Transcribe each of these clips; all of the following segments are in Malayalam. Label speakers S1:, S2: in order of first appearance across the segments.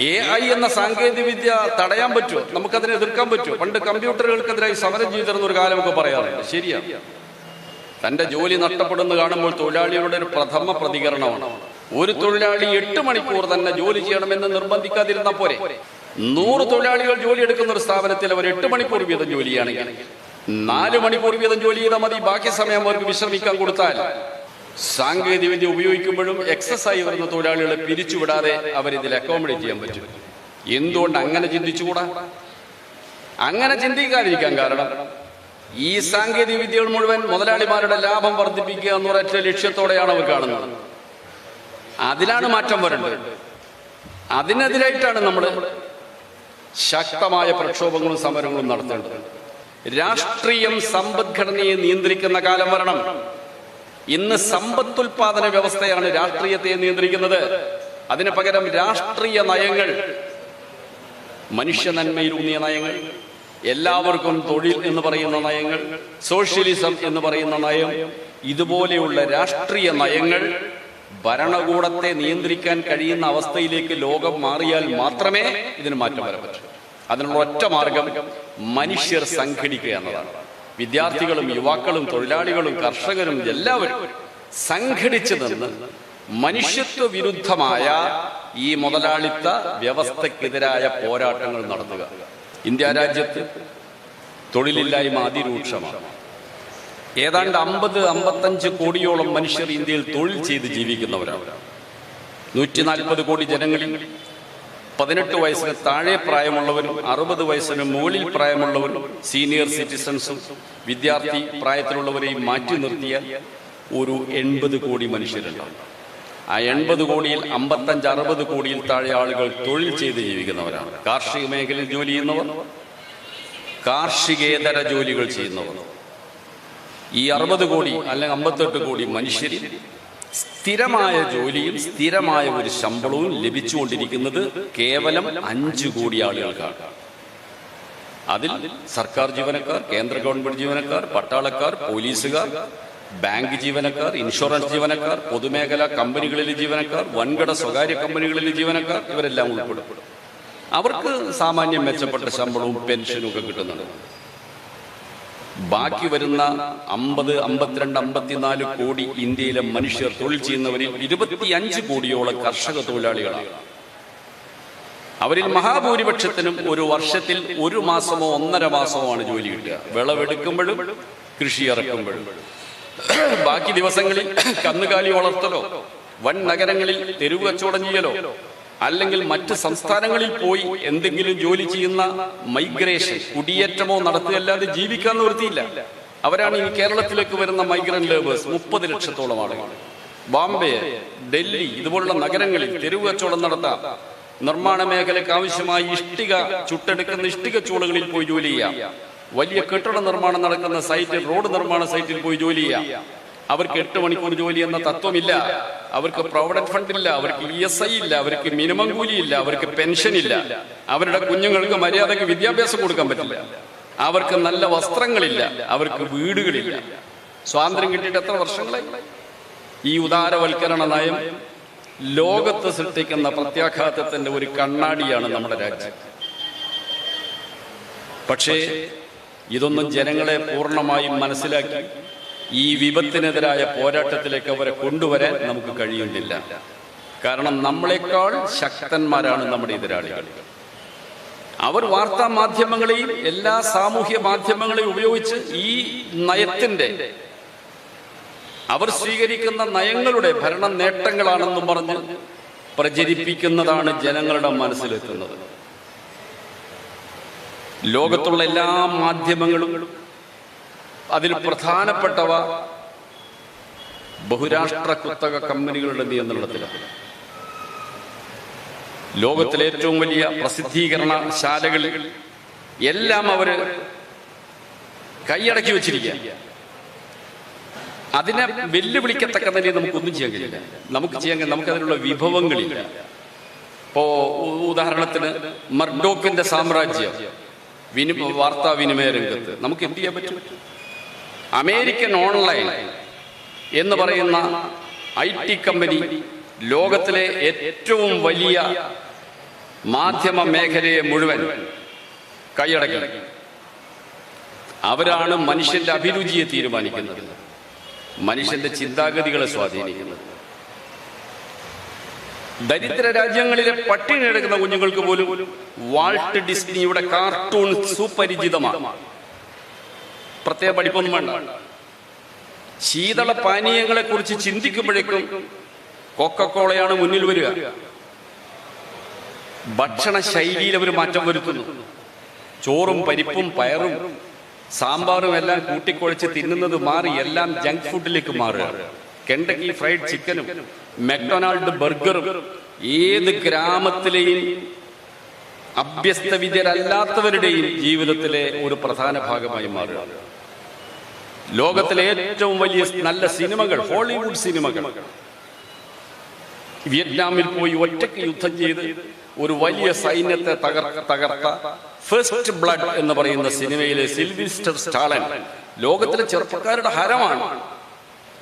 S1: എ ഐ എന്ന സാങ്കേതിക വിദ്യ തടയാൻ പറ്റുമോ? നമുക്കതിനെ എതിർക്കാൻ പറ്റുമോ? പണ്ട് കമ്പ്യൂട്ടറുകൾക്കെതിരായി സമരം ചെയ്തിരുന്ന ഒരു കാലമൊക്കെ പറയാറുണ്ട്. ശരിയാണ്. തന്റെ ജോലി നഷ്ടപ്പെടുന്നു കാണുമ്പോൾ തൊഴിലാളികളുടെ ഒരു പ്രഥമ പ്രതികരണമാണ്. ഒരു തൊഴിലാളി എട്ട് മണിക്കൂർ തന്നെ ജോലി ചെയ്യണമെന്ന് നിർബന്ധിക്കാതിരുന്ന പോരെ? നൂറ് തൊഴിലാളികൾ ജോലി എടുക്കുന്ന ഒരു സ്ഥാപനത്തിൽ അവർ എട്ട് മണിക്കൂർ വീതം ജോലിയാണെങ്കിൽ നാല് മണിക്കൂർ വീതം ജോലി ചെയ്താൽ മതി. ബാക്കി സമയം അവർക്ക് വിശ്രമിക്കാൻ കൊടുത്താൽ സാങ്കേതിക വിദ്യ ഉപയോഗിക്കുമ്പോഴും എക്സസ് ആയി വരുന്ന തൊഴിലാളികളെ പിരിച്ചുവിടാതെ അവരിതിൽ അക്കോമഡേറ്റ് ചെയ്യാൻ പറ്റും. എന്തുകൊണ്ട് അങ്ങനെ ചിന്തിച്ചുകൂടാ? അങ്ങനെ ചിന്തിക്കാതിരിക്കാൻ കാരണം ഈ സാങ്കേതിക വിദ്യകൾ മുഴുവൻ മുതലാളിമാരുടെ ലാഭം വർദ്ധിപ്പിക്കുക എന്നൊരൊറ്റ ലക്ഷ്യത്തോടെയാണ് അവർ കാണുന്നത്. അതിലാണ് മാറ്റം വരേണ്ടത്. അതിനെതിരായിട്ടാണ് നമ്മൾ ശക്തമായ പ്രക്ഷോഭങ്ങളും സമരങ്ങളും നടത്തേണ്ടത്. രാഷ്ട്രീയം സമ്പദ്ഘടനയെ നിയന്ത്രിക്കുന്ന കാലം വരണം. ഇന്ന് സമ്പത്തുൽപാദന വ്യവസ്ഥയാണ് രാഷ്ട്രീയത്തെ നിയന്ത്രിക്കുന്നത്. അതിന് പകരം രാഷ്ട്രീയ നയങ്ങൾ മനുഷ്യ നന്മയിലൂന്നിയ നയങ്ങൾ എല്ലാവർക്കും തൊഴിൽ എന്ന് പറയുന്ന നയങ്ങൾ സോഷ്യലിസം എന്ന് പറയുന്ന നയം ഇതുപോലെയുള്ള രാഷ്ട്രീയ നയങ്ങൾ ഭരണകൂടത്തെ നിയന്ത്രിക്കാൻ കഴിയുന്ന അവസ്ഥയിലേക്ക് ലോകം മാറിയാൽ മാത്രമേ ഇതിന് മാറ്റം വരാൻ പറ്റൂ അതിനുള്ള ഒറ്റ മാർഗം മനുഷ്യർ സംഘടിക്കുക എന്നതാണ്. വിദ്യാർത്ഥികളും യുവാക്കളും തൊഴിലാളികളും കർഷകരും എല്ലാവരും സംഘടിച്ചു നിന്ന് മനുഷ്യത്വ വിരുദ്ധമായ ഈ മുതലാളിത്ത വ്യവസ്ഥക്കെതിരായ പോരാട്ടങ്ങൾ നടത്തുക. ഇന്ത്യ രാജ്യത്ത് തൊഴിലില്ലായ്മ അതിരൂക്ഷമാണ്. ഏതാണ്ട് അമ്പത് അമ്പത്തഞ്ച് കോടിയോളം മനുഷ്യർ ഇന്ത്യയിൽ തൊഴിൽ ചെയ്ത് ജീവിക്കുന്നവരാണ്. നൂറ്റി നാൽപ്പത് കോടി ജനങ്ങളിൽ പതിനെട്ട് വയസ്സിന് താഴെ പ്രായമുള്ളവരും അറുപത് വയസ്സിന് മുകളിൽ പ്രായമുള്ളവരും സീനിയർ സിറ്റിസൺസും വിദ്യാർത്ഥി പ്രായത്തിലുള്ളവരെയും മാറ്റി നിർത്തിയ ഒരു എൺപത് കോടി മനുഷ്യരുണ്ടാവും. ആ എൺപത് കോടിയിൽ അമ്പത്തഞ്ച് അറുപത് കോടിയിൽ താഴെ ആളുകൾ തൊഴിൽ ചെയ്ത് ജീവിക്കുന്നവരാണ്. കാർഷിക മേഖലയിൽ ജോലി ചെയ്യുന്നവർ കാർഷികേതര ജോലികൾ ചെയ്യുന്നവർ. ഈ അറുപത് കോടി അല്ലെങ്കിൽ അമ്പത്തെട്ട് കോടി മനുഷ്യരിൽ സ്ഥിരമായ ജോലിയും സ്ഥിരമായ ഒരു ശമ്പളവും ലഭിച്ചുകൊണ്ടിരിക്കുന്നത് കേവലം അഞ്ചു കോടി ആളുകൾക്കാണ്. അതിൽ സർക്കാർ ജീവനക്കാർ കേന്ദ്ര ഗവൺമെന്റ് ജീവനക്കാർ പട്ടാളക്കാർ പോലീസുകാർ ബാങ്ക് ജീവനക്കാർ ഇൻഷുറൻസ് ജീവനക്കാർ പൊതുമേഖലാ കമ്പനികളിലെ ജീവനക്കാർ വൻകിട സ്വകാര്യ കമ്പനികളിലെ ജീവനക്കാർ ഇവരെല്ലാം ഉൾപ്പെടും. അവർക്ക് സാമാന്യം മെച്ചപ്പെട്ട ശമ്പളവും പെൻഷനും ഒക്കെ കിട്ടുന്നുണ്ട്. ബാക്കി വരുന്ന അമ്പത് അമ്പത്തിരണ്ട് അമ്പത്തിനാല് കോടി ഇന്ത്യയിലെ മനുഷ്യർ തൊഴിൽ ചെയ്യുന്നവരിൽ ഇരുപത്തിയഞ്ച് കോടിയോളം കർഷക തൊഴിലാളികളാണ്. അവരിൽ മഹാഭൂരിപക്ഷത്തിനും ഒരു വർഷത്തിൽ ഒരു മാസമോ ഒന്നര മാസമോ ആണ് ജോലി കിട്ടുക. വിളവെടുക്കുമ്പോഴും കൃഷി ഇറക്കുമ്പോഴും. ബാക്കി ദിവസങ്ങളിൽ കന്നുകാലി വളർത്തലോ വൻ നഗരങ്ങളിൽ തെരുവ് കച്ചവടം ചെയ്യലോ അല്ലെങ്കിൽ മറ്റ് സംസ്ഥാനങ്ങളിൽ പോയി എന്തെങ്കിലും ജോലി ചെയ്യുന്ന മൈഗ്രേഷൻ കുടിയേറ്റമോ നടത്തുകയല്ലാതെ ജീവിക്കാൻ നിവൃത്തിയില്ല. അവരാണ് ഈ കേരളത്തിലേക്ക് വരുന്ന മൈഗ്രന്റ് ലേബേഴ്സ് മുപ്പത് ലക്ഷത്തോളം ആളുകൾ ബോംബെ ഡൽഹി ഇതുപോലുള്ള നഗരങ്ങളിൽ തെരുവ് കച്ചവടം നടത്താം. നിർമ്മാണ മേഖലയ്ക്ക് ആവശ്യമായി ഇഷ്ടിക ചുട്ടെടുക്കുന്ന ഇഷ്ടിക ചൂളുകളിൽ പോയി ജോലി ചെയ്യാം. വലിയ കെട്ടിട നിർമ്മാണം നടക്കുന്ന സൈറ്റിൽ റോഡ് നിർമ്മാണ സൈറ്റിൽ പോയി ജോലി ചെയ്യാം. അവർക്ക് എട്ട് മണിക്കൂർ ജോലി എന്ന തത്വമില്ല. അവർക്ക് പ്രൊവിഡന്റ് ഫണ്ട് ഇല്ല. അവർക്ക് ഇ എസ് ഐ ഇല്ല. അവർക്ക് മിനിമം കൂലി ഇല്ല. അവർക്ക് പെൻഷൻ ഇല്ല. അവരുടെ കുഞ്ഞുങ്ങൾക്ക് മര്യാദയ്ക്ക് വിദ്യാഭ്യാസം കൊടുക്കാൻ പറ്റില്ല. അവർക്ക് നല്ല വസ്ത്രങ്ങളില്ല. അവർക്ക് വീടുകളില്ല. സ്വാതന്ത്ര്യം കിട്ടിയിട്ട് എത്ര വർഷങ്ങളായി? ഈ ഉദാരവൽക്കരണ നയം ലോകത്ത് സൃഷ്ടിക്കുന്ന പ്രത്യാഘാതത്തിന്റെ ഒരു കണ്ണാടിയാണ് നമ്മുടെ രാജ്യം. പക്ഷേ ഇതൊന്നും ജനങ്ങളെ പൂർണമായും മനസ്സിലാക്കി ഈ വിപത്തിനെതിരായ പോരാട്ടത്തിലേക്ക് അവരെ കൊണ്ടുവരാൻ നമുക്ക് കഴിയുന്നില്ല. കാരണം നമ്മളെക്കാൾ ശക്തന്മാരാണ് നമ്മുടെ എതിരാളികൾ. അവർ വാർത്താ മാധ്യമങ്ങളെയും എല്ലാ സാമൂഹ്യ മാധ്യമങ്ങളെയും ഉപയോഗിച്ച് ഈ നയത്തിന്റെ അവർ സ്വീകരിക്കുന്ന നയങ്ങളുടെ ഭരണ നേട്ടങ്ങളാണെന്നും പറഞ്ഞ് പ്രചരിപ്പിക്കുന്നതാണ് ജനങ്ങളുടെ മനസ്സിലെത്തുന്നത്. ലോകത്തുള്ള എല്ലാ മാധ്യമങ്ങളും അതിൽ പ്രധാനപ്പെട്ടവ ബഹുരാഷ്ട്ര കുത്തക കമ്പനികളുടെ നിയന്ത്രണത്തിലാണ്. ലോകത്തിലെ ഏറ്റവും വലിയ പ്രസിദ്ധീകരണ ശാലകളിൽ എല്ലാം അവർ കൈയടക്കി വെച്ചിരിക്കുക. അതിനെ വെല്ലുവിളിക്കത്തക്ക തന്നെ നമുക്കൊന്നും ചെയ്യാൻ കഴിയില്ല. നമുക്ക് ചെയ്യാൻ നമുക്കതിനുള്ള വിഭവങ്ങളില്ല. ഇപ്പോ ഉദാഹരണത്തിന് മർഡോക്കിന്റെ സാമ്രാജ്യം വിനി വാർത്താ വിനിമയ രംഗത്ത് നമുക്ക് എന്ത് ചെയ്യാൻ പറ്റും? അമേരിക്കൻ ഓൺലൈൻ എന്ന് പറയുന്ന ഐ ടി കമ്പനി ലോകത്തിലെ ഏറ്റവും വലിയ മാധ്യമ മേഖലയെ മുഴുവൻ കൈയടക്കി. അവരാണ് മനുഷ്യന്റെ അഭിരുചിയെ തീരുമാനിക്കുന്നത്. മനുഷ്യന്റെ ചിന്താഗതികളെ സ്വാധീനിക്കുന്നത്. ദരിദ്ര രാജ്യങ്ങളിലെ പട്ടിണി എടുക്കുന്ന കുഞ്ഞുങ്ങൾക്ക് പോലും വാൾട്ട് ഡിസ്നിയുടെ കാർട്ടൂൺ സുപരിചിതമാണ്. പ്രത്യേക പഠിപ്പൊന്നും വേണ്ട. ശീതള പാനീയങ്ങളെ കുറിച്ച് ചിന്തിക്കുമ്പോഴേക്കും കൊക്കക്കോളയാണ് മുന്നിൽ വരിക. ഭക്ഷണ ശൈലിയിൽ അവർ മാറ്റം വരുത്തുന്നു. ചോറും പരിപ്പും പയറും സാമ്പാറും എല്ലാം കൂട്ടിക്കുഴച്ച് തിന്നുന്നത് മാറി എല്ലാം ജങ്ക് ഫുഡിലേക്ക് മാറുക. കെണ്ടക്കി ഫ്രൈഡ് ചിക്കനും മെക്ഡൊണാൾഡ് ബർഗറും ഏത് ഗ്രാമത്തിലെയും അഭ്യസ്ത വിദ്യരല്ലാത്തവരുടെയും ജീവിതത്തിലെ ഒരു പ്രധാന ഭാഗമായി മാറുക. ലോകത്തിലെ ഏറ്റവും വലിയ നല്ല സിനിമകൾ ഹോളിവുഡ് സിനിമകൾ. വിയറ്റ്നാമിൽ പോയി ഒറ്റയ്ക്ക് യുദ്ധം ചെയ്ത് ഒരു വലിയ സൈന്യത്തെ തകർ തകർത്ത ഫസ്റ്റ് ബ്ലഡ് എന്ന് പറയുന്ന സിനിമയിലെ സിൽവിസ്റ്റർ സ്റ്റാളൻ ലോകത്തിലെ ചെറുപ്പക്കാരുടെ ഹരമാണ്.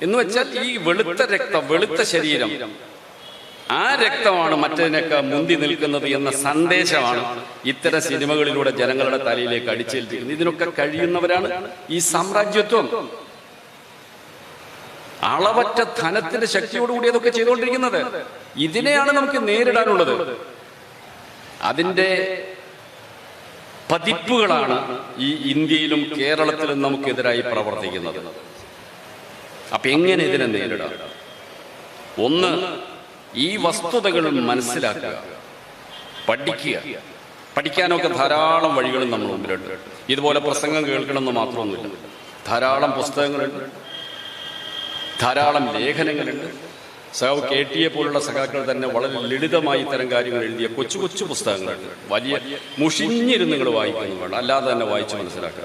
S1: എന്ന് വെച്ചാൽ ഈ വെളുത്ത രക്തം വെളുത്ത ശരീരം ആ രക്തമാണ് മറ്റതിനൊക്കെ മുന്തി നിൽക്കുന്നത് എന്ന സന്ദേശമാണ് ഇത്തരം സിനിമകളിലൂടെ ജനങ്ങളുടെ തലയിലേക്ക് അടിച്ചേൽപ്പിക്കുന്നത്. ഇതിനൊക്കെ കഴിയുന്നവരാണ് ഈ സാമ്രാജ്യത്വം. അളവറ്റ ധനത്തിന്റെ ശക്തിയോടുകൂടി അതൊക്കെ ചെയ്തുകൊണ്ടിരിക്കുന്നത്. ഇതിനെയാണ് നമുക്ക് നേരിടാനുള്ളത്. അതിന്റെ പതിപ്പുകളാണ് ഈ ഇന്ത്യയിലും കേരളത്തിലും നമുക്കെതിരായി പ്രവർത്തിക്കുന്നത്. അപ്പൊ എങ്ങനെ ഇതിനെ നേരിടാം? ഒന്ന് ഈ വസ്തുതകൾ മനസ്സിലാക്കുക. പഠിക്കുക. പഠിക്കാനൊക്കെ ധാരാളം വഴികളും നമ്മൾ മുമ്പിലുണ്ട്. ഇതുപോലെ പ്രസംഗം കേൾക്കണമെന്ന് മാത്രമൊന്നുമില്ല. ധാരാളം പുസ്തകങ്ങളുണ്ട്. ധാരാളം ലേഖനങ്ങളുണ്ട്. സഖാവ് കെ ടി എ പോലുള്ള സഖാക്കൾ തന്നെ വളരെ ലളിതമായി ഇത്തരം കാര്യങ്ങൾ എഴുതിയ കൊച്ചു കൊച്ചു പുസ്തകങ്ങളുണ്ട്. വലിയ മുഷിഞ്ഞിരുന്ന് നിങ്ങൾ വായിക്കുന്നു വേണം അല്ലാതെ തന്നെ വായിച്ച് മനസ്സിലാക്കുക.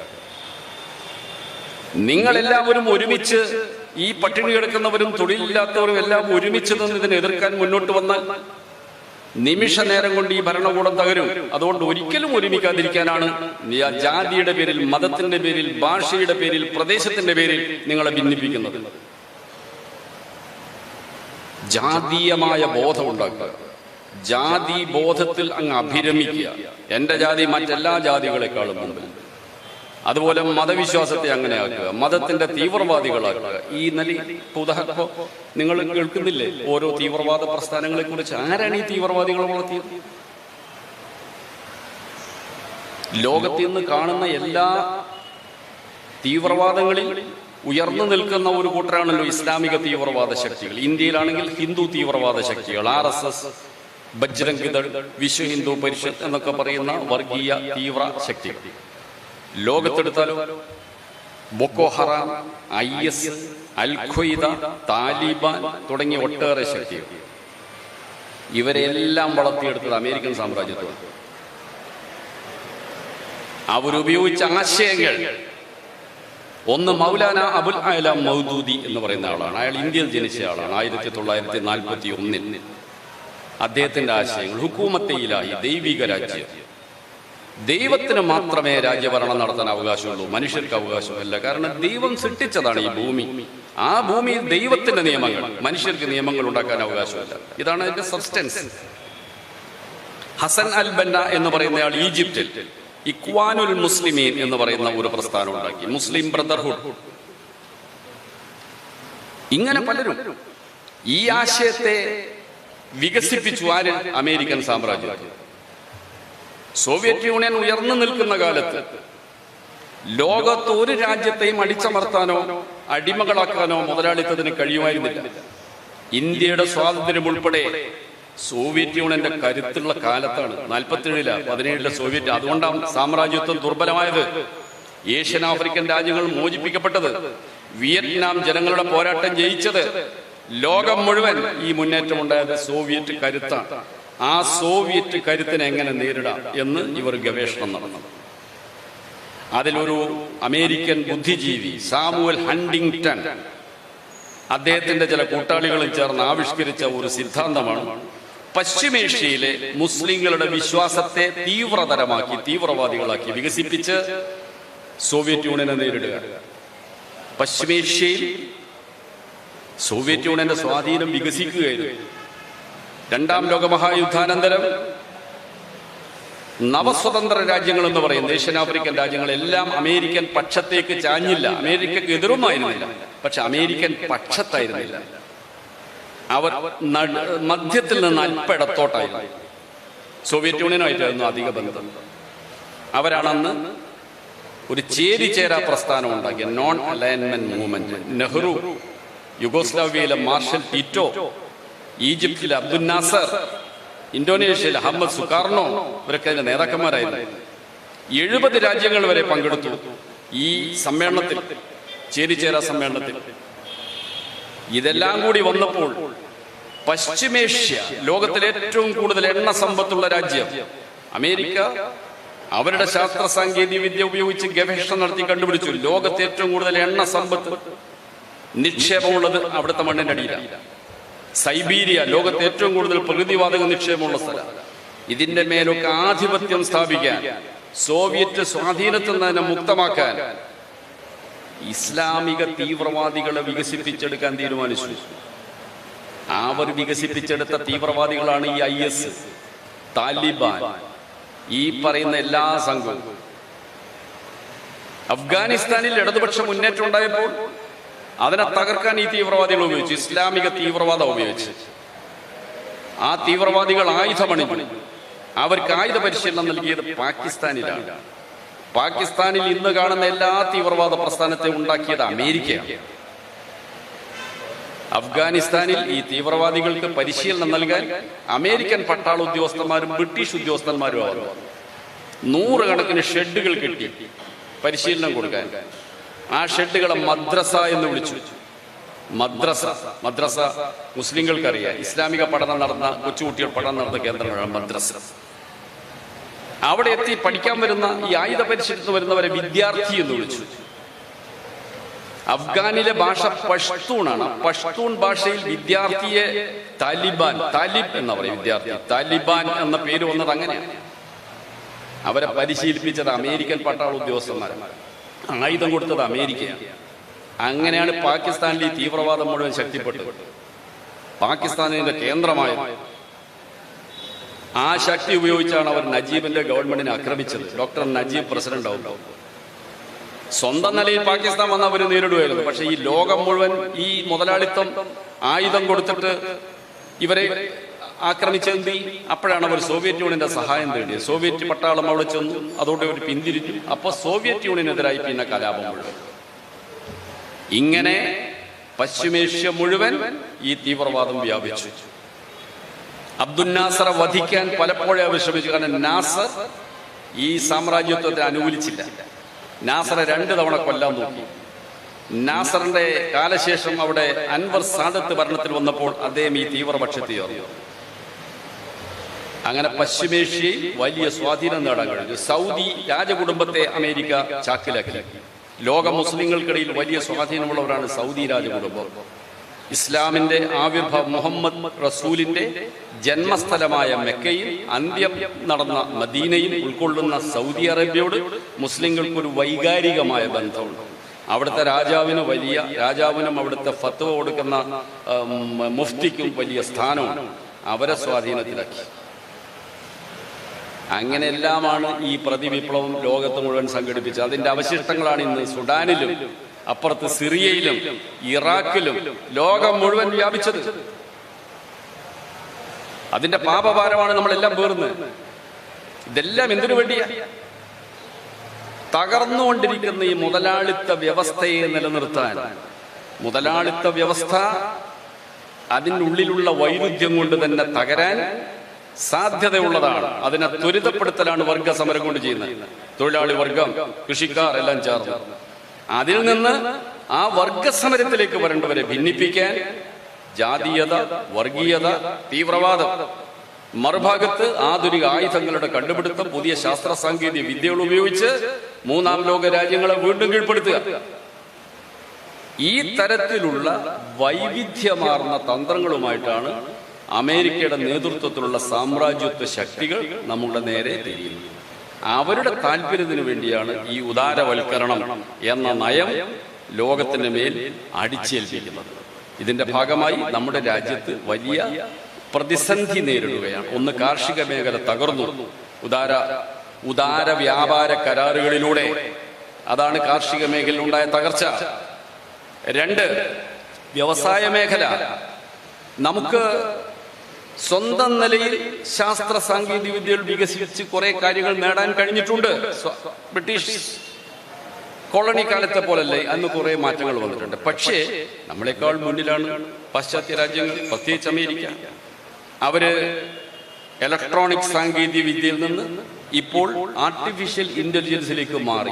S1: നിങ്ങളെല്ലാവരും ഒരുമിച്ച് ഈ പട്ടിണി കിടക്കുന്നവരും തൊഴിലില്ലാത്തവരും എല്ലാം ഒരുമിച്ച് നിന്ന് ഇതിനെ എതിർക്കാൻ മുന്നോട്ട് വന്നാൽ നിമിഷ നേരം കൊണ്ട് ഈ ഭരണകൂടം തകരും. അതുകൊണ്ട് ഒരിക്കലും ഒരുമിക്കാതിരിക്കാനാണ്. ജാതിയുടെ പേരിൽ മതത്തിന്റെ പേരിൽ ഭാഷയുടെ പേരിൽ പ്രദേശത്തിന്റെ പേരിൽ നിങ്ങളെ ഭിന്നിപ്പിക്കുന്നത്. ജാതീയമായ ബോധം ഉണ്ടാക്കുക. ജാതി ബോധത്തിൽ അങ്ങ് അഭിരമിക്കുക. എന്റെ ജാതി മറ്റെല്ലാ ജാതികളെക്കാളും മുമ്പിൽ. അതുപോലെ മതവിശ്വാസത്തെ അങ്ങനെ ആക്കുക മതത്തിന്റെ തീവ്രവാദികളാക്കുക. ഈ നിലയിൽ ഉദാഹരണം നിങ്ങൾ കേൾക്കുന്നില്ലേ? ഓരോ തീവ്രവാദ പ്രസ്ഥാനങ്ങളെ കുറിച്ച് ആരാണ് ഈ തീവ്രവാദികളെ വളർത്തിയത് ലോകത്തിൽ നിന്ന് കാണുന്ന എല്ലാ തീവ്രവാദങ്ങളിൽ ഉയർന്നു നിൽക്കുന്ന ഒരു കൂട്ടരാണല്ലോ ഇസ്ലാമിക തീവ്രവാദ ശക്തികൾ. ഇന്ത്യയിലാണെങ്കിൽ ഹിന്ദു തീവ്രവാദ ശക്തികൾ R S S Bajrang Dal Vishwa Hindu Parishad എന്നൊക്കെ പറയുന്ന വർഗീയ തീവ്ര ശക്തികൾ. ലോകത്തെടുത്താലോ Boko Haram I S al Qaeda Taliban തുടങ്ങിയ ഒട്ടേറെ ശക്തികൾ. ഇവരെല്ലാം വളർത്തിയെടുത്തത് അമേരിക്കൻ സാമ്രാജ്യത്വമാണ്. അവരുപയോഗിച്ച ആശയങ്ങൾ. ഒന്ന് മൗലാന അബുൽ അല മൗദൂദി എന്ന് പറയുന്ന ആളാണ്. അയാൾ ഇന്ത്യയിൽ ജനിച്ച ആളാണ്. ആയിരത്തി തൊള്ളായിരത്തി നാൽപ്പത്തി ഒന്നിൽ അദ്ദേഹത്തിന്റെ ആശയങ്ങൾ ഹുക്കൂമത്തയിലായി ദൈവിക രാജ്യം. ദൈവത്തിന് മാത്രമേ രാജ്യഭരണം നടത്താൻ അവകാശമുള്ളൂ മനുഷ്യർക്ക് അവകാശമല്ല. കാരണം ദൈവം സൃഷ്ടിച്ചതാണ് ഈ ഭൂമി. ആ ഭൂമിയിൽ ദൈവത്തിന്റെ നിയമങ്ങൾ മനുഷ്യർക്ക് നിയമങ്ങൾ ഉണ്ടാക്കാൻ അവകാശമില്ല. ഇതാണ് അതിന്റെ സബ്സ്റ്റൻസ് ഹസൻ അൽ ബന്ന എന്ന് പറയുന്നയാൾ ഈജിപ്തിൽ ഇക്വാനുൽ മുസ്ലിമീൻ എന്ന് പറയുന്ന ഒരു പ്രസ്ഥാനം ഉണ്ടാക്കി. Muslim Brotherhood. ഇങ്ങനെ പലരും ഈ ആശയത്തെ വികസിപ്പിച്ചു ആര്? അമേരിക്കൻ സാമ്രാജ്യം. സോവിയറ്റ് യൂണിയൻ ഉയർന്നു നിൽക്കുന്ന കാലത്ത് ലോകത്ത് ഒരു രാജ്യത്തെയും അടിച്ചമർത്താനോ അടിമകളാക്കാനോ മുതലാളിത്തത്തിന് കഴിയുമായിരുന്നില്ല. ഇന്ത്യയുടെ സ്വാതന്ത്ര്യം ഉൾപ്പെടെ സോവിയറ്റ് യൂണിയന്റെ കരുത്തുള്ള കാലത്താണ് നാൽപ്പത്തിയേഴില പതിനേഴിലെ സോവിയറ്റ് അതുകൊണ്ടാണ് സാമ്രാജ്യത്വം ദുർബലമായത്. ഏഷ്യൻ ആഫ്രിക്കൻ രാജ്യങ്ങൾ മോചിപ്പിക്കപ്പെട്ടത്. വിയറ്റ്നാം ജനങ്ങളുടെ പോരാട്ടം ജയിച്ചത്. ലോകം മുഴുവൻ ഈ മുന്നേറ്റം ഉണ്ടായത് സോവിയറ്റ് കരുത്താണ്. ആ സോവിയറ്റ് കരുത്തിനെ എങ്ങനെ നേരിടാം എന്ന് ഇവർ ഗവേഷണം നടന്നു അതിലൊരു അമേരിക്കൻ ബുദ്ധിജീവി സാമുവൽ ഹണ്ടിങ്ടൺ അദ്ദേഹത്തിന്റെ ചില കൂട്ടാളികളും ചേർന്ന് ആവിഷ്കരിച്ച ഒരു സിദ്ധാന്തമാണ് പശ്ചിമേഷ്യയിലെ മുസ്ലിങ്ങളുടെ വിശ്വാസത്തെ തീവ്രതരമാക്കി തീവ്രവാദികളാക്കി വികസിപ്പിച്ച് സോവിയറ്റ് യൂണിയനെ നേരിടുക. പശ്ചിമേഷ്യയിൽ സോവിയറ്റ് യൂണിയന്റെ സ്വാധീനം വികസിക്കുകയായിരുന്നു. രണ്ടാം ലോകമഹായുദ്ധാനന്തരം നവസ്വതന്ത്ര രാജ്യങ്ങൾ എന്ന് പറയും ദക്ഷിണാഫ്രിക്കൻ രാജ്യങ്ങളെല്ലാം അമേരിക്കൻ പക്ഷത്തേക്ക് ചാഞ്ഞില്ല. അമേരിക്കക്ക് എതിരുമായിരുന്നില്ല. പക്ഷെ അമേരിക്കൻ പക്ഷത്തായിരുന്നില്ല. അവർ മധ്യത്തിൽ നിന്ന് അല്പടത്തോട്ടായിരുന്നു സോവിയറ്റ് യൂണിയനുമായിട്ടായിരുന്നു അധിക ബന്ധം. അവരാണെന്ന് ഒരു ചേരിചേരാ പ്രസ്ഥാനം ഉണ്ടാക്കിയ നോൺ അലൈൻമെന്റ് മൂവ്മെന്റ് നെഹ്റു യുഗോസ്ലാവിയയിലെ മാർഷൽ ടിറ്റോ ഈജിപ്തിലെ അബ്ദുൽ നാസർ ഇന്തോനേഷ്യയിലെ അഹമ്മദ് സുകാർണോ ഇവരൊക്കെ അതിന്റെ നേതാക്കന്മാരായിരുന്നു. എഴുപത് രാജ്യങ്ങൾ വരെ പങ്കെടുത്തു ഈ സമ്മേളനത്തിൽ ചേരിചേരാ സമ്മേളനത്തിൽ. ഇതെല്ലാം കൂടി വന്നപ്പോൾ പശ്ചിമേഷ്യ ലോകത്തിലെ ഏറ്റവും കൂടുതൽ എണ്ണ സമ്പത്തുള്ള രാജ്യം അമേരിക്ക. അവരുടെ ശാസ്ത്ര സാങ്കേതിക വിദ്യ ഉപയോഗിച്ച് ഗവേഷണം നടത്തി കണ്ടുപിടിച്ചു. ലോകത്തെ ഏറ്റവും കൂടുതൽ എണ്ണ സമ്പത്ത് നിക്ഷേപമുള്ളത് അവിടുത്തെ മണ്ണിന്റെ അടിയിലാണ്. സൈബീരിയ ലോകത്തെ ഏറ്റവും കൂടുതൽ പ്രകൃതിവാതക നിക്ഷേപമുള്ള സ്ഥലം. ഇതിന്റെ മേലൊക്കെ ആധിപത്യം സ്ഥാപിക്കാൻ സോവിയറ്റ് സ്വാധീനത്തിൽ നിന്ന് മുക്തമാക്കാൻ ഇസ്ലാമിക തീവ്രവാദികളെ വികസിപ്പിച്ചെടുക്കാൻ തീരുമാനിച്ചു. അവർ വികസിപ്പിച്ചെടുത്ത തീവ്രവാദികളാണ് ഈ ഐ എസ് താലിബാൻ ഈ പറയുന്ന എല്ലാ സംഘവും. അഫ്ഗാനിസ്ഥാനിൽ ഇടതുപക്ഷ മുന്നേറ്റം ഉണ്ടായപ്പോൾ അതിനെ തകർക്കാൻ ഈ തീവ്രവാദികൾ ഉപയോഗിച്ചു ഇസ്ലാമിക തീവ്രവാദം ഉപയോഗിച്ച്. ആ തീവ്രവാദികൾ ആയുധമണിഞ്ഞു. അവർക്ക് ആയുധ പരിശീലനം നൽകിയത് പാകിസ്ഥാനിലാണ്. പാകിസ്ഥാനിൽ ഇന്ന് കാണുന്ന എല്ലാ തീവ്രവാദ പ്രസ്ഥാനത്തെ ഉണ്ടാക്കിയത് അമേരിക്കയാണ്. അഫ്ഗാനിസ്ഥാനിൽ ഈ തീവ്രവാദികൾക്ക് പരിശീലനം നൽകാൻ അമേരിക്കൻ പട്ടാള ഉദ്യോഗസ്ഥന്മാരും ബ്രിട്ടീഷ് ഉദ്യോഗസ്ഥന്മാരും ആയിരുന്നു നൂറുകണക്കിന് ഷെഡുകൾ കെട്ടി പരിശീലനം കൊടുക്കാൻ. ആ ഷെഡുകളെ മദ്രസ എന്ന് വിളിച്ചു. മദ്രസ മദ്രസ മുസ്ലിങ്ങൾക്കറിയാം. ഇസ്ലാമിക പഠനം നടന്ന കൊച്ചുകുട്ടികൾ പഠനം നടന്ന കേന്ദ്രങ്ങളാണ് മദ്രസ. അവിടെ എത്തി പഠിക്കാൻ വരുന്ന ഈ ആയുധ പരിശീലനത്തിന് വരുന്നവരെ വിദ്യാർത്ഥി എന്ന് വിളിച്ചു. അഫ്ഗാനിലെ ഭാഷ പഷ്തൂണാണ് പഷ്തൂൺ ഭാഷയിൽ വിദ്യാർത്ഥിയെ താലിബാൻ താലിബ് എന്ന് പറയും വിദ്യാർത്ഥി. താലിബാൻ എന്ന പേര് വന്നത് അങ്ങനെയാണ്. അവരെ പരിശീലിപ്പിച്ചത് അമേരിക്കൻ പട്ടാള ഉദ്യോഗസ്ഥന്മാരാണ്. ആയുധം കൊടുത്തത് അമേരിക്കയാണ്. അങ്ങനെയാണ് പാകിസ്ഥാനിലെ ഈ തീവ്രവാദം മുഴുവൻ ശക്തിപ്പെട്ടത്. പാകിസ്ഥാനിന്റെ കേന്ദ്രമായ ആ ശക്തി ഉപയോഗിച്ചാണ് അവർ നജീബിന്റെ ഗവൺമെന്റിനെ ആക്രമിച്ചത്. ഡോക്ടർ നജീബ് പ്രസിഡന്റ് ആവും സ്വന്തം നിലയിൽ പാകിസ്ഥാൻ വന്ന് അവർ നേരിടുമായിരുന്നു പക്ഷെ ഈ ലോകം മുഴുവൻ ഈ മുതലാളിത്തം ആയുധം കൊടുത്തിട്ട് ഇവരെ ആക്രമിച്ചെന്തി അപ്പോഴാണ് അവർ സോവിയറ്റ് യൂണിയന്റെ സഹായം തേടിയത്. സോവിയറ്റ് പട്ടാളം അവിടെ ചെന്നു. അതോടെ അവർ പിന്തിരിച്ചു അപ്പൊ സോവിയറ്റ് യൂണിയനെതിരായി പിന്നെ കലാപം മുഴുവൻ. ഇങ്ങനെ പശ്ചിമേഷ്യ മുഴുവൻ ഈ തീവ്രവാദം വ്യാപിച്ചു. അബ്ദുൽ നാസറെ വധിക്കാൻ പലപ്പോഴും അവർ ശ്രമിച്ചു. കാരണം നാസർ ഈ സാമ്രാജ്യത്വത്തെ അനുകൂലിച്ചില്ല. നാസറെ രണ്ട് തവണ കൊല്ലാൻ നോക്കി. നാസറിന്റെ കാലശേഷം അവിടെ അൻവർ സാദത്ത് ഭരണത്തിൽ വന്നപ്പോൾ അദ്ദേഹം ഈ തീവ്രപക്ഷത്തെ അങ്ങനെ പശ്ചിമേഷ്യയിൽ വലിയ സ്വാധീനം നേടാൻ കഴിഞ്ഞു. സൗദി രാജകുടുംബത്തെ അമേരിക്ക ചാക്കിലാക്കി. ലോക മുസ്ലിങ്ങൾക്കിടയിൽ വലിയ സ്വാധീനമുള്ളവരാണ് സൗദി രാജകുടുംബം. ഇസ്ലാമിന്റെ ആവിർഭാവം മുഹമ്മദ് റസൂലിന്റെ ജന്മസ്ഥലമായ മെക്കയിൽ അന്ത്യം നടന്ന മദീനയിൽ ഉൾക്കൊള്ളുന്ന സൗദി അറേബ്യയോട് മുസ്ലിങ്ങൾക്കൊരു വൈകാരികമായ ബന്ധമുണ്ട്. അവിടുത്തെ രാജാവിന് വലിയ രാജാവിനും അവിടുത്തെ ഫത്വ കൊടുക്കുന്ന മുഫ്തിക്കും വലിയ സ്ഥാനമാണ് അവരെ സ്വാധീനത്തിലാക്കി. അങ്ങനെയെല്ലാമാണ് ഈ പ്രതിവിപ്ലവം ലോകത്ത് മുഴുവൻ സംഘടിപ്പിച്ചത്. അതിന്റെ അവശിഷ്ടങ്ങളാണ് ഇന്ന് സുഡാനിലും അപ്പുറത്ത് സിറിയയിലും ഇറാഖിലും ലോകം മുഴുവൻ വ്യാപിച്ചത്. അതിന്റെ പാപഭാരമാണ് നമ്മളെല്ലാം പേറുന്നത്. ഇതെല്ലാം എന്തിനു വേണ്ടിയാ? തകർന്നുകൊണ്ടിരിക്കുന്ന ഈ മുതലാളിത്ത വ്യവസ്ഥയെ നിലനിർത്താൻ. മുതലാളിത്ത വ്യവസ്ഥ അതിനുള്ളിലുള്ള വൈരുദ്ധ്യം കൊണ്ട് തന്നെ തകരാൻ സാധ്യതയുള്ളതാണ്. അതിനെ ത്വരിതപ്പെടുത്തലാണ് വർഗ സമരം കൊണ്ട് ചെയ്യുന്നത്. തൊഴിലാളി വർഗം കൃഷിക്കാർ എല്ലാം ചേർന്ന്. അതിൽ നിന്ന് ആ വർഗ സമരത്തിലേക്ക് വരേണ്ടവരെ ഭിന്നിപ്പിക്കാൻ ജാതീയത വർഗീയത തീവ്രവാദം മറുഭാഗത്ത് ആധുനിക ആയുധങ്ങളുടെ കണ്ടുപിടുത്തം പുതിയ ശാസ്ത്ര സാങ്കേതിക വിദ്യകൾ ഉപയോഗിച്ച് മൂന്നാം ലോക രാജ്യങ്ങളെ വീണ്ടും കീഴ്പ്പെടുത്തുക. ഈ തരത്തിലുള്ള വൈവിധ്യമാർന്ന തന്ത്രങ്ങളുമായിട്ടാണ് അമേരിക്കയുടെ നേതൃത്വത്തിലുള്ള സാമ്രാജ്യത്വ ശക്തികൾ നമ്മുടെ നേരെ തിരിയുന്നു. അവരുടെ താല്പര്യത്തിന് വേണ്ടിയാണ് ഈ ഉദാരവൽക്കരണം എന്ന നയം ലോകത്തിന് മേൽ അടിച്ചേൽപ്പിക്കുന്നത്. ഇതിന്റെ ഭാഗമായി നമ്മുടെ രാജ്യത്ത് വലിയ പ്രതിസന്ധി നേരിടുകയാണ്. ഒന്ന് കാർഷിക മേഖല തകർന്നു. ഉദാര ഉദാര വ്യാപാര കരാറുകളിലൂടെ അതാണ് കാർഷിക മേഖലയിൽ ഉണ്ടായ തകർച്ച. രണ്ട് വ്യവസായ മേഖല. നമുക്ക് സ്വന്തം നിലയിൽ ശാസ്ത്ര സാങ്കേതിക വിദ്യകൾ വികസിപ്പിച്ച് കുറെ കാര്യങ്ങൾ നേടാൻ കഴിഞ്ഞിട്ടുണ്ട്. ബ്രിട്ടീഷ് കോളനി കാലത്തെ പോലല്ലേ അന്ന് കുറെ മാറ്റങ്ങൾ വന്നിട്ടുണ്ട്. പക്ഷേ നമ്മളെക്കാൾ മുന്നിലാണ് പാശ്ചാത്യ രാജ്യങ്ങൾ പ്രത്യേകിച്ച് അമേരിക്ക. അവർ ഇലക്ട്രോണിക് സാങ്കേതിക വിദ്യയിൽ നിന്ന് ഇപ്പോൾ ആർട്ടിഫിഷ്യൽ ഇന്റലിജൻസിലേക്ക് മാറി.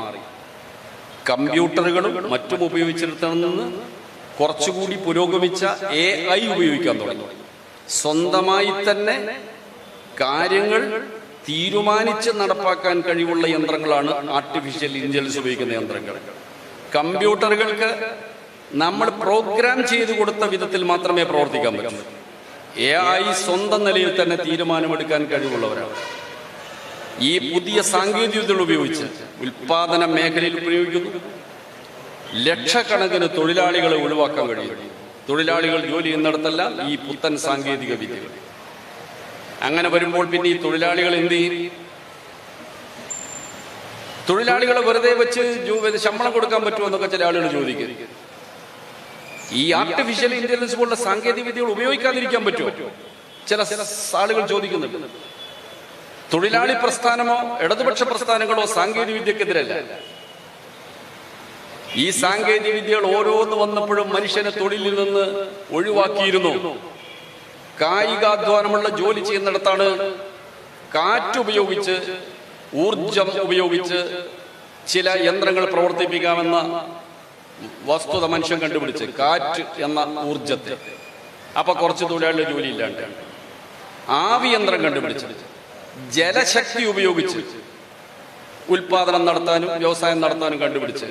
S1: കമ്പ്യൂട്ടറുകളും മറ്റും ഉപയോഗിച്ചിടത്തിൽ നിന്ന് കുറച്ചുകൂടി പുരോഗമിച്ച എ ഐ ഉപയോഗിക്കാൻ തുടങ്ങി. സ്വന്തമായി തന്നെ കാര്യങ്ങൾ തീരുമാനിച്ച് നടപ്പാക്കാൻ കഴിവുള്ള യന്ത്രങ്ങളാണ് ആർട്ടിഫിഷ്യൽ ഇന്റലിജൻസ് ഉപയോഗിക്കുന്ന യന്ത്രങ്ങൾ. കമ്പ്യൂട്ടറുകൾക്ക് നമ്മൾ പ്രോഗ്രാം ചെയ്തു കൊടുത്ത വിധത്തിൽ മാത്രമേ പ്രവർത്തിക്കാൻ പറ്റൂ. എ ഐ സ്വന്തം നിലയിൽ തന്നെ തീരുമാനമെടുക്കാൻ കഴിവുള്ളവരാണ്. ഈ പുതിയ സാങ്കേതികതകൾ ഉപയോഗിച്ച് ഉൽപാദന മേഖലയിൽ ഉപയോഗിക്കുന്നു. ലക്ഷക്കണക്കിന് തൊഴിലാളികളെ ഒഴിവാക്കാൻ കഴിയും തൊഴിലാളികൾ ജോലി ചെയ്യുന്നിടത്തല്ല ഈ പുത്തൻ സാങ്കേതിക വിദ്യകൾ അങ്ങനെ വരുമ്പോൾ പിന്നെ ഈ തൊഴിലാളികൾ എന്ത് ചെയ്യും? തൊഴിലാളികളെ വെറുതെ വെച്ച് ശമ്പളം കൊടുക്കാൻ പറ്റുമോ എന്നൊക്കെ ചില ആളുകൾ ചോദിക്കും. ഈ ആർട്ടിഫിഷ്യൽ ഇന്റലിജൻസ് പോലുള്ള സാങ്കേതിക വിദ്യകൾ ഉപയോഗിക്കാതിരിക്കാൻ പറ്റുമോ? ചില ആളുകൾ ചോദിക്കുന്നുണ്ട്. തൊഴിലാളി പ്രസ്ഥാനമോ ഇടതുപക്ഷ പ്രസ്ഥാനങ്ങളോ സാങ്കേതിക വിദ്യക്കെതിരല്ല. ഈ സാങ്കേതിക വിദ്യകൾ ഓരോന്ന് വന്നപ്പോഴും മനുഷ്യനെ തൊഴിലിൽ നിന്ന് ഒഴിവാക്കിയിരുന്നു. കായികാധ്വാനമുള്ള ജോലി ചെയ്യുന്നിടത്താണ് കാറ്റുപയോഗിച്ച് ഊർജം ഉപയോഗിച്ച് ചില യന്ത്രങ്ങൾ പ്രവർത്തിപ്പിക്കാമെന്ന വസ്തുത മനുഷ്യൻ കണ്ടുപിടിച്ച് കാറ്റ് എന്ന ഊർജത്തെ അപ്പൊ കുറച്ച് തൊഴിലാളികൾ ജോലി ഇല്ലാണ്ട്. ആവി യന്ത്രം കണ്ടുപിടിച്ച് ജലശക്തി ഉപയോഗിച്ച് ഉൽപാദനം നടത്താനും വ്യവസായം നടത്താനും കണ്ടുപിടിച്ച്.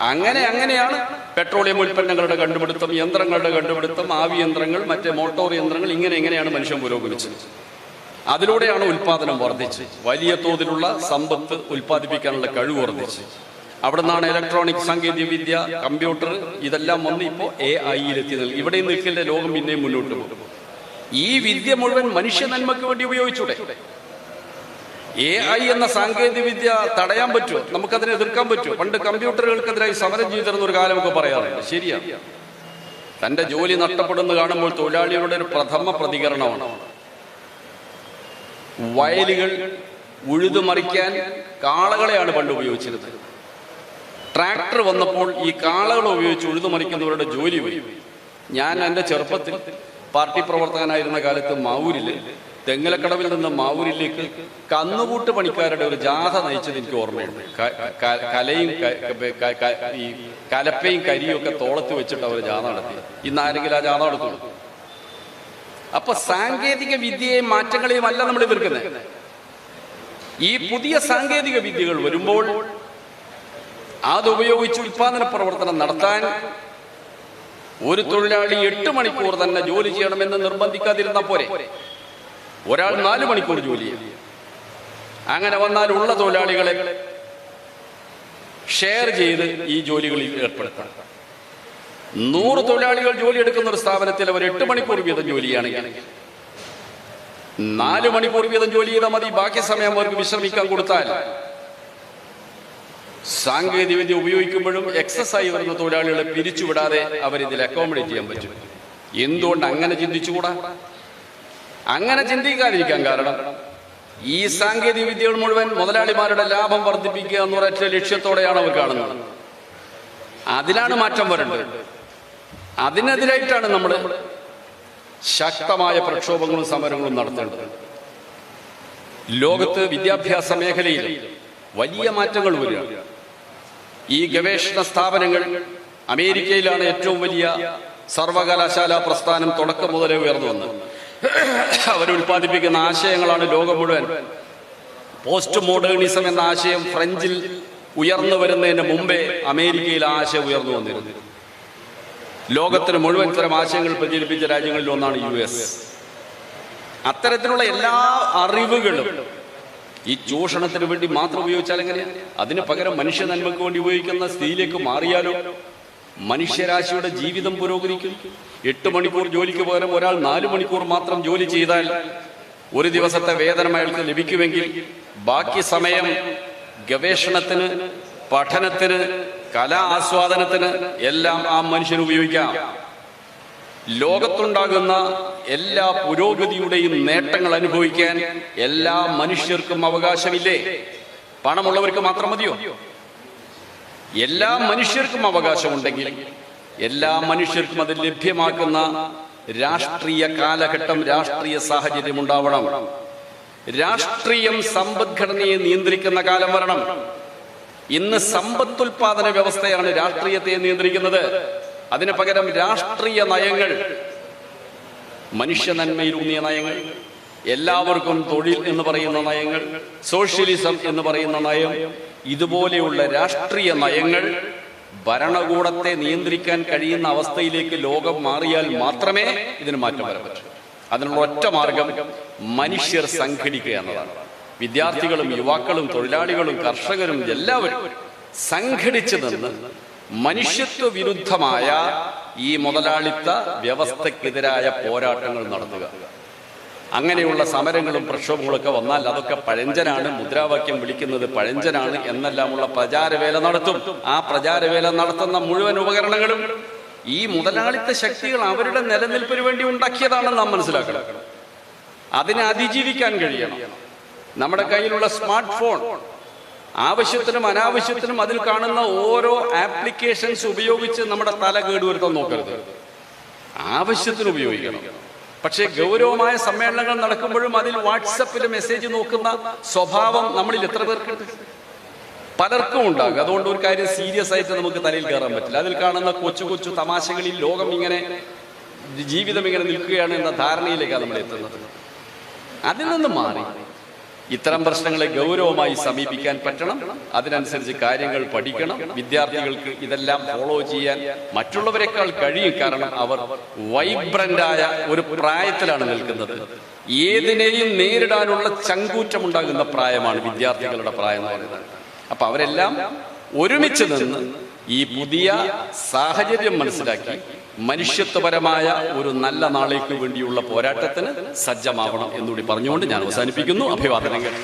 S1: അങ്ങനെ അങ്ങനെയാണ് പെട്രോളിയം ഉൽപ്പന്നങ്ങളുടെ കണ്ടുപിടുത്തം യന്ത്രങ്ങളുടെ കണ്ടുപിടുത്തം ആവി യന്ത്രങ്ങൾ മറ്റേ മോട്ടോർ യന്ത്രങ്ങൾ ഇങ്ങനെ എങ്ങനെയാണ് മനുഷ്യൻ പുരോഗമിച്ചത്. അതിലൂടെയാണ് ഉൽപാദനം വർദ്ധിച്ച് വലിയ തോതിലുള്ള സമ്പത്ത് ഉൽപ്പാദിപ്പിക്കാനുള്ള കഴിവ് വർദ്ധിച്ച് അവിടെ നിന്നാണ് ഇലക്ട്രോണിക് സാങ്കേതിക വിദ്യ കമ്പ്യൂട്ടർ ഇതെല്ലാം വന്ന് ഇപ്പോൾ എ ഐയിലെത്തി നിൽക്കും ഇവിടെ നിൽക്കില്ല ലോകം പിന്നെയും മുന്നോട്ട് പോകും. ഈ വിദ്യ മുഴുവൻ മനുഷ്യ നന്മയ്ക്ക് വേണ്ടി ഉപയോഗിച്ചൂടെ? എ ഐ എന്ന സാങ്കേതിക വിദ്യ തടയാൻ പറ്റുമോ? നമുക്കതിനെ എതിർക്കാൻ പറ്റുമോ? പണ്ട് കമ്പ്യൂട്ടറുകൾക്കെതിരായി സമരം ചെയ്തിരുന്ന ഒരു കാലമൊക്കെ പറയാറുണ്ട്. ശരിയാണ് തന്റെ ജോലി നഷ്ടപ്പെടുന്ന കാണുമ്പോൾ തൊഴിലാളികളുടെ ഒരു പ്രഥമ പ്രതികരണമാണ്. വയലുകൾ ഉഴുതു മറിക്കാൻ കാളകളെയാണ് പണ്ട് ഉപയോഗിച്ചിരുന്നത്. ട്രാക്ടർ വന്നപ്പോൾ ഈ കാളകൾ ഉപയോഗിച്ച് ഉഴുതു മറിക്കുന്നവരുടെ ജോലി പോയി. ഞാൻ എന്റെ ചെറുപ്പത്തിൽ പാർട്ടി പ്രവർത്തകനായിരുന്ന കാലത്ത് മാവൂരിൽ തെങ്ങലക്കടവിൽ നിന്ന് മാവൂരിലേക്ക് കന്നുകൂട്ട് പണിക്കാരുടെ ഒരു ജാഥ നയിച്ചത് എനിക്ക് ഓർമ്മയുണ്ട്. കലയും ഈ കലപ്പയും കരിയും ഒക്കെ തോളത്ത് വെച്ചിട്ട് അവർ ജാഥ നടത്തി. ഇന്ന് ആരെങ്കിലും ആ ജാഥ നടത്തുള്ളൂ? അപ്പൊ സാങ്കേതിക വിദ്യയെയും മാറ്റങ്ങളെയും അല്ല നമ്മൾ എതിർക്കുന്നത്. ഈ പുതിയ സാങ്കേതിക വിദ്യകൾ വരുമ്പോൾ അതുപയോഗിച്ച് ഉൽപാദന പ്രവർത്തനം നടത്താൻ ഒരു തൊഴിലാളി എട്ട് മണിക്കൂർ തന്നെ ജോലി ചെയ്യണമെന്ന് നിർബന്ധിക്കാതിരുന്ന പോരെ? ഒരാൾ നാല് മണിക്കൂർ ജോലി അങ്ങനെ വന്നാൽ ഉള്ള തൊഴിലാളികളെ ഷെയർ ചെയ്ത് ഈ ജോലികളിൽ ഏർപ്പെടുത്തണം. നൂറ് തൊഴിലാളികൾ ജോലി എടുക്കുന്ന ഒരു സ്ഥാപനത്തിൽ അവർ എട്ട് മണിക്കൂർ വീതം ജോലി ചെയ്യുകയാണെങ്കിൽ നാല് മണിക്കൂർ വീതം ജോലി ചെയ്താൽ മതി. ബാക്കി സമയം അവർക്ക് വിശ്രമിക്കാൻ കൊടുത്താൽ സാങ്കേതിക വിദ്യ ഉപയോഗിക്കുമ്പോഴും എക്സസ് ആയി വരുന്ന തൊഴിലാളികളെ പിരിച്ചുവിടാതെ അവരിതിൽ അക്കോമഡേറ്റ് ചെയ്യാൻ പറ്റും. എന്തുകൊണ്ട് അങ്ങനെ ചിന്തിച്ചുകൂടാ? അങ്ങനെ ചിന്തിക്കാതിരിക്കാൻ കാരണം ഈ സാങ്കേതിക വിദ്യകൾ മുഴുവൻ മുതലാളിമാരുടെ ലാഭം വർദ്ധിപ്പിക്കുക എന്നൊരൊറ്റ ലക്ഷ്യത്തോടെയാണ് അവർ കാണുന്നത്. അതിലാണ് മാറ്റം വരേണ്ടത്. അതിനെതിരായിട്ടാണ് നമ്മൾ ശക്തമായ പ്രക്ഷോഭങ്ങളും സമരങ്ങളും നടത്തേണ്ടത്. ലോകത്ത് വിദ്യാഭ്യാസ മേഖലയിൽ വലിയ മാറ്റങ്ങൾ വരിക. ഈ ഗവേഷണ സ്ഥാപനങ്ങൾ അമേരിക്കയിലാണ് ഏറ്റവും വലിയ സർവകലാശാല പ്രസ്ഥാനം തുടക്കം മുതലേ ഉയർന്നു വന്നത്. അവർ ഉൽപ്പാദിപ്പിക്കുന്ന ആശയങ്ങളാണ് ലോകം മുഴുവൻ. പോസ്റ്റ് മോഡേണിസം എന്ന ആശയം ഫ്രഞ്ചിൽ ഉയർന്നു വരുന്നതിന് മുമ്പേ അമേരിക്കയിൽ ആശയം ഉയർന്നു വന്നിരുന്നു. ലോകത്തിന് മുഴുവൻ ഇത്തരം ആശയങ്ങൾ പ്രചരിപ്പിച്ച രാജ്യങ്ങളിൽ ഒന്നാണ് യു എസ്. അത്തരത്തിലുള്ള എല്ലാ അറിവുകളും ഈ ചൂഷണത്തിന് വേണ്ടി മാത്രം ഉപയോഗിച്ചാൽ എങ്ങനെ അതിന് പകരം മനുഷ്യ നന്മയ്ക്ക് വേണ്ടി ഉപയോഗിക്കുന്ന സ്ഥിതിയിലേക്ക് മാറിയാലോ? മനുഷ്യരാശിയുടെ ജീവിതം പുരോഗതിക്കും എട്ട് മണിക്കൂർ ജോലിക്ക് പകരം ഒരാൾ നാല് മണിക്കൂർ മാത്രം ജോലി ചെയ്താൽ ഒരു ദിവസത്തെ വേതനം അയാൾക്ക് ലഭിക്കുമെങ്കിൽ ബാക്കി സമയം ഗവേഷണത്തിന് പഠനത്തിന് കലാ ആസ്വാദനത്തിന് എല്ലാം ആ മനുഷ്യന് ഉപയോഗിക്കാം. ലോകത്തുണ്ടാകുന്ന എല്ലാ പുരോഗതിയുടെയും നേട്ടങ്ങൾ അനുഭവിക്കാൻ എല്ലാ മനുഷ്യർക്കും അവകാശമില്ലേ? പണമുള്ളവർക്ക് മാത്രം മതിയോ? എല്ലാ മനുഷ്യർക്കും അവകാശമുണ്ടെങ്കിൽ എല്ലാ മനുഷ്യർക്കും അത് ലഭ്യമാക്കുന്ന രാഷ്ട്രീയ കാലഘട്ടം രാഷ്ട്രീയ സാഹചര്യം ഉണ്ടാവണം രാഷ്ട്രീയം സമ്പദ്ഘടനയെ നിയന്ത്രിക്കുന്ന കാലം വരണം. ഇന്ന് സമ്പത്തുൽപാദന വ്യവസ്ഥയാണ് രാഷ്ട്രീയത്തെ നിയന്ത്രിക്കുന്നത്. അതിന് പകരം രാഷ്ട്രീയ നയങ്ങൾ. മനുഷ്യ നന്മയിലൂന്നിയ നയങ്ങൾ. എല്ലാവർക്കും തൊഴിൽ എന്ന് പറയുന്ന നയങ്ങൾ. സോഷ്യലിസം എന്ന് പറയുന്ന നയം. ഇതുപോലെയുള്ള രാഷ്ട്രീയ നയങ്ങൾ ഭരണകൂടത്തെ നിയന്ത്രിക്കാൻ കഴിയുന്ന അവസ്ഥയിലേക്ക് ലോകം മാറിയാൽ മാത്രമേ ഇതിന് മാറ്റം വരാൻ പറ്റൂ. അതിനുള്ള ഒറ്റ മാർഗം മനുഷ്യർ സംഘടിക്കുക എന്നതാണ്. വിദ്യാർത്ഥികളും യുവാക്കളും തൊഴിലാളികളും കർഷകരും എല്ലാവരും സംഘടിച്ചു നിന്ന് മനുഷ്യത്വ വിരുദ്ധമായ ഈ മുതലാളിത്ത വ്യവസ്ഥക്കെതിരായ പോരാട്ടങ്ങൾ നടത്തുക. അങ്ങനെയുള്ള സമരങ്ങളും പ്രക്ഷോഭങ്ങളൊക്കെ വന്നാൽ അതൊക്കെ പഴഞ്ചനാണ്. മുദ്രാവാക്യം വിളിക്കുന്നത് പഴഞ്ചനാണ് എന്നെല്ലാമുള്ള പ്രചാരവേല നടത്തും. ആ പ്രചാരവേല നടത്തുന്ന മുഴുവൻ ഉപകരണങ്ങളും ഈ മുതലാളിത്ത ശക്തികൾ അവരുടെ നിലനിൽപ്പിന് വേണ്ടി ഉണ്ടാക്കിയതാണെന്ന് നാം മനസ്സിലാക്കണം. അതിനെ അതിജീവിക്കാൻ കഴിയണം. നമ്മുടെ കയ്യിലുള്ള സ്മാർട്ട് ഫോൺ ആവശ്യത്തിനും അനാവശ്യത്തിനും അതിൽ കാണുന്ന ഓരോ ആപ്ലിക്കേഷൻസ് ഉപയോഗിച്ച് നമ്മുടെ തല കേടുവരുത്താൻ നോക്കരുത്. ആവശ്യത്തിന് ഉപയോഗിക്കണം. പക്ഷേ ഗൗരവമായ സമ്മേളനങ്ങൾ നടക്കുമ്പോഴും അതിൽ വാട്സപ്പിൽ മെസ്സേജ് നോക്കുന്ന സ്വഭാവം നമ്മളിൽ എത്ര പേർക്കുണ്ട്? പലർക്കും ഉണ്ടാകും. അതുകൊണ്ട് ഒരു കാര്യം സീരിയസ് ആയിട്ട് നമുക്ക് തലയിൽ കയറാൻ പറ്റില്ല. അതിൽ കാണുന്ന കൊച്ചു കൊച്ചു തമാശകളിൽ ലോകം ഇങ്ങനെ ജീവിതം ഇങ്ങനെ നിൽക്കുകയാണ് എന്ന ധാരണയിലേക്കാണ് നമ്മൾ എത്തുന്നത്. അതിൽ നിന്ന് മാറി. ഇത്തരം പ്രശ്നങ്ങളെ ഗൗരവമായി സമീപിക്കാൻ പറ്റണം. അതിനനുസരിച്ച് കാര്യങ്ങൾ പഠിക്കണം. വിദ്യാർത്ഥികൾക്ക് ഇതെല്ലാം ഫോളോ ചെയ്യാൻ മറ്റുള്ളവരെക്കാൾ കഴിയും. കാരണം അവർ വൈബ്രന്റായ ഒരു പ്രായത്തിലാണ് നിൽക്കുന്നത്. ഏതിനെയും നേരിടാനുള്ള ചങ്കൂറ്റമുണ്ടാകുന്ന പ്രായമാണ് വിദ്യാർത്ഥികളുടെ പ്രായം എന്ന് പറയുന്നത്. അപ്പൊ അവരെല്ലാം ഒരുമിച്ച് നിന്ന് ഈ പുതിയ സാഹചര്യം മനസ്സിലാക്കി മനുഷ്യത്വപരമായ ഒരു നല്ല നാളേക്ക് വേണ്ടിയുള്ള പോരാട്ടത്തിന് സജ്ജമാവണം എന്നുകൂടി പറഞ്ഞുകൊണ്ട് ഞാൻ അവസാനിപ്പിക്കുന്നു. അഭിവാദനങ്ങൾ.